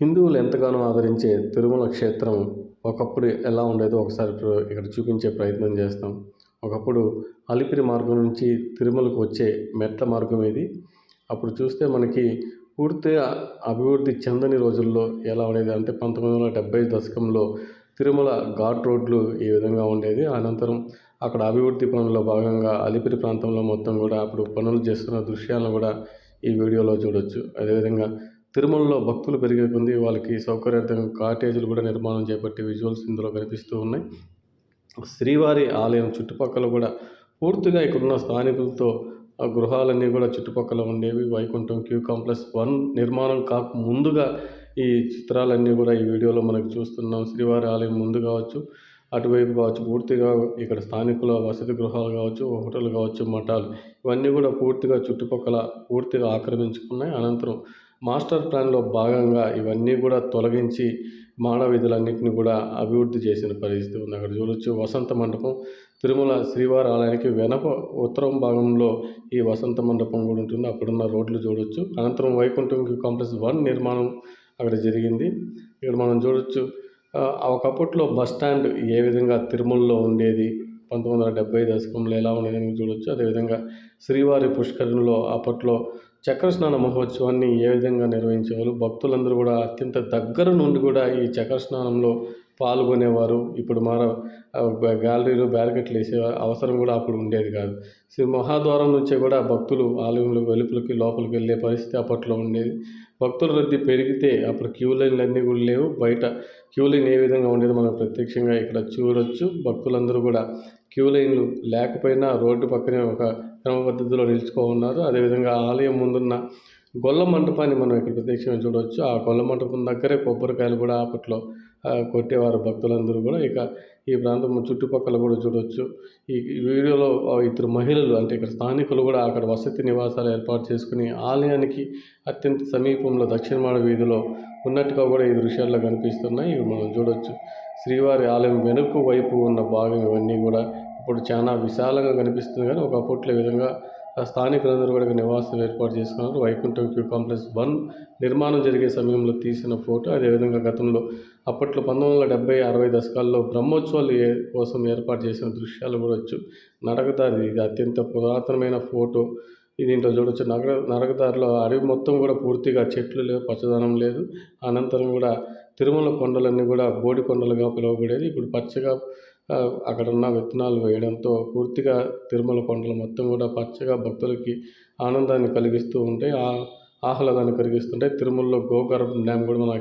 హిందువులు ఎంతగానో ఆదరించే తిరుమల క్షేత్రం ఒకప్పుడు ఎలా ఉండేదో ఒకసారి ఇప్పుడు ఇక్కడ చూపించే ప్రయత్నం చేస్తాం. ఒకప్పుడు అలిపిరి మార్గం నుంచి తిరుమలకు వచ్చే మెట్ల మార్గం ఇది అప్పుడు చూస్తే మనకి పూర్తిగా అభివృద్ధి చెందని రోజుల్లో ఎలా ఉండేది అంటే పంతొమ్మిది వందల డెబ్బై దశకంలో తిరుమల ఘాట్ రోడ్లు ఈ విధంగా ఉండేది. అనంతరం అక్కడ అభివృద్ధి పనుల్లో భాగంగా అలిపిరి ప్రాంతంలో మొత్తం కూడా అప్పుడు పనులు చేస్తున్న దృశ్యాలను కూడా ఈ వీడియోలో చూడొచ్చు. అదేవిధంగా తిరుమలలో భక్తులు పెరిగే కొద్దీ వాళ్ళకి సౌకర్యార్థంగా కాటేజీలు కూడా నిర్మాణం చేపట్టి విజువల్స్ ఇందులో కనిపిస్తూ ఉన్నాయి. శ్రీవారి ఆలయం చుట్టుపక్కల కూడా పూర్తిగా ఇక్కడున్న స్థానికులతో ఆ గృహాలన్నీ కూడా చుట్టుపక్కల ఉండేవి. వైకుంఠం క్యూ కాంప్లెక్స్ వన్ నిర్మాణం కాక ముందుగా ఈ చిత్రాలన్నీ కూడా ఈ వీడియోలో మనకు చూస్తున్నాం. శ్రీవారి ఆలయం ముందు కావచ్చు అటువైపు కావచ్చు పూర్తిగా ఇక్కడ స్థానికుల వసతి గృహాలు కావచ్చు హోటల్ కావచ్చు మఠాలు ఇవన్నీ కూడా పూర్తిగా చుట్టుపక్కల పూర్తిగా ఆక్రమించుకున్నాయి. అనంతరం మాస్టర్ ప్లాన్లో భాగంగా ఇవన్నీ కూడా తొలగించి మానవ విధులన్నింటినీ కూడా అభివృద్ధి చేసిన పరిస్థితి ఉంది. అక్కడ చూడొచ్చు వసంత మండపం. తిరుమల శ్రీవారి ఆలయానికి వెనక ఉత్తరం భాగంలో ఈ వసంత మండపం కూడా ఉంటుంది. అక్కడున్న రోడ్లు చూడొచ్చు. అనంతరం వైకుంఠం కాంప్లెక్స్ వన్ నిర్మాణం అక్కడ జరిగింది. ఇక్కడ మనం చూడొచ్చు ఒకప్పట్లో బస్ స్టాండ్ ఏ విధంగా తిరుమలలో ఉండేది? పంతొమ్మిది వందల డెబ్బై దశకంలో ఎలా ఉండేదని చూడొచ్చు. అదేవిధంగా శ్రీవారి పుష్కరంలో అప్పట్లో చక్ర స్నాన మహోత్సవాన్ని ఏ విధంగా నిర్వహించేవారు భక్తులందరూ కూడా అత్యంత దగ్గర నుండి కూడా ఈ చక్ర స్నానంలో పాల్గొనేవారు. ఇప్పుడు మన గ్యాలరీలో బ్యారికెట్లు వేసే అవసరం కూడా అప్పుడు ఉండేది కాదు. శ్రీ మహాద్వారం నుంచే కూడా భక్తులు ఆలయంలో వెలుపలికి లోపలికి వెళ్ళే పరిస్థితి అప్పట్లో ఉండేది. భక్తుల రద్దీ పెరిగితే అప్పుడు క్యూ లైన్లు అన్నీ కూడా లేవు. బయట క్యూ లైన్ ఏ విధంగా ఉండేది మనం ప్రత్యక్షంగా ఇక్కడ చూడొచ్చు. భక్తులందరూ కూడా క్యూ లైన్లు లేకపోయినా రోడ్డు పక్కనే ఒక క్రమ పద్ధతిలో నిలుచుకో ఉన్నారు. అదేవిధంగా ఆలయం ముందున్న గొల్ల మంటపాన్ని మనం ఇక్కడ ప్రత్యక్షంగా చూడవచ్చు. ఆ గొల్ల మంటపం దగ్గరే కొబ్బరికాయలు కూడా అప్పట్లో కొట్టేవారు భక్తులందరూ కూడా. ఇక ఈ ప్రాంతం చుట్టుపక్కల కూడా చూడవచ్చు. ఈ వీడియోలో ఇద్దరు మహిళలు అంటే ఇక్కడ స్థానికులు కూడా అక్కడ వసతి నివాసాలు ఏర్పాటు చేసుకుని ఆలయానికి అత్యంత సమీపంలో దక్షిణమాడ వీధిలో ఉన్నట్టుగా కూడా ఈ దృశ్యాల్లో కనిపిస్తున్నాయి. ఇవి మనం చూడవచ్చు. శ్రీవారి ఆలయం వెనుక వైపు ఉన్న భాగం ఇవన్నీ కూడా ఇప్పుడు చాలా విశాలంగా కనిపిస్తుంది. కానీ ఒకప్పట్లో విధంగా స్థానికులందరూ కూడా నివాసం ఏర్పాటు చేసుకున్నారు. వైకుంఠం క్యూ కాంప్లెక్స్ వన్ నిర్మాణం జరిగే సమయంలో తీసిన ఫోటో. అదేవిధంగా గతంలో అప్పట్లో పంతొమ్మిది వందల డెబ్బై అరవై దశకాల్లో బ్రహ్మోత్సవాలు ఏ కోసం ఏర్పాటు చేసిన దృశ్యాలు కూడా వచ్చు. నడకదారి ఇది అత్యంత పురాతనమైన ఫోటో. దీంట్లో చూడవచ్చు నగర నరకదారిలో అడవి మొత్తం కూడా పూర్తిగా చెట్లు లేవు పచ్చదనం లేదు. అనంతరం కూడా తిరుమల కొండలన్నీ కూడా బోడి కొండలుగా పిలువబడేది ఇప్పుడు పచ్చగా అక్కడ ఉన్న విత్తనాలు వేయడంతో పూర్తిగా తిరుమల కొండలు మొత్తం కూడా పచ్చగా భక్తులకి ఆనందాన్ని కలిగిస్తూ ఉంటాయి. ఆహ్లాదాన్ని కలిగిస్తుంటాయి. తిరుమలలో గోకర్ణ డ్యామ్ కూడా మనకి